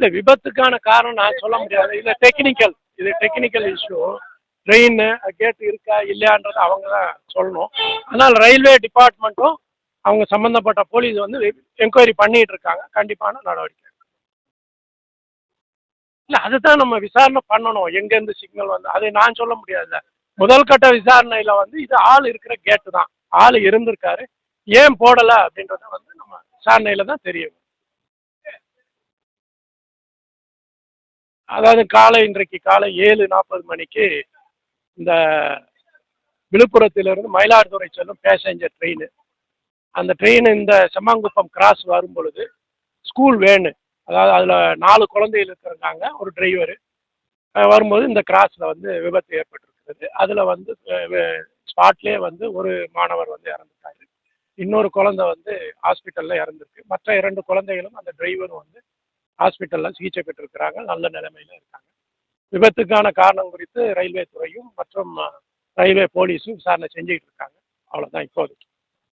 இல்லை விபத்துக்கான காரணம் நான் சொல்ல முடியாது. இது டெக்னிக்கல் இது டெக்னிக்கல் இஷ்யூ ட்ரெயின் கேட் இருக்கா இல்லையான்றது அவங்க தான் சொல்லணும். அதனால் ரயில்வே டிபார்ட்மெண்ட்டும் அவங்க சம்மந்தப்பட்ட போலீஸ் வந்து என்கொயரி பண்ணிட்டு இருக்காங்க. கண்டிப்பான நடவடிக்கை. இல்லை அதுதான் நம்ம விசாரணை பண்ணணும். எங்கேருந்து சிக்னல் வந்து அதை நான் சொல்ல முடியாதுல்ல. முதல் கட்ட விசாரணையில் வந்து இது ஆள் இருக்கிற கேட்டு தான். ஆள் இருந்திருக்காரு. ஏன் போடலை அப்படின்றத வந்து நம்ம விசாரணையில் தான் தெரியும். அதாவது காலை இன்றைக்கு காலை ஏழு நாற்பது மணிக்கு இந்த விழுப்புரத்திலிருந்து மயிலாடுதுறை செல்லும் பேசஞ்சர் ட்ரெயின் அந்த ட்ரெயின் இந்த செம்மாங்குப்பம் கிராஸ் வரும் பொழுது ஸ்கூல் வேனு அதாவது அதில் நாலு குழந்தைகள் இருக்கிறாங்க ஒரு டிரைவரு வரும்போது இந்த கிராஸில் வந்து விபத்து ஏற்பட்டிருக்கிறது. அதில் வந்து ஸ்பாட்லேயே வந்து ஒரு மாணவர் வந்து இறந்துட்டாரு. இன்னொரு குழந்தை வந்து ஹாஸ்பிட்டலில் இறந்துருக்கு. மற்ற இரண்டு குழந்தைகளும் அந்த டிரைவரும் வந்து ஹாஸ்பிட்டலில் சிகிச்சை பெற்றிருக்கிறாங்க. நல்ல நிலைமையில் இருக்காங்க. விபத்துக்கான காரணம் குறித்து ரயில்வே துறையும் மற்றும் ரயில்வே போலீஸும் விசாரணை செஞ்சுக்கிட்டு இருக்காங்க. அவ்வளோதான் இப்போதைக்கு.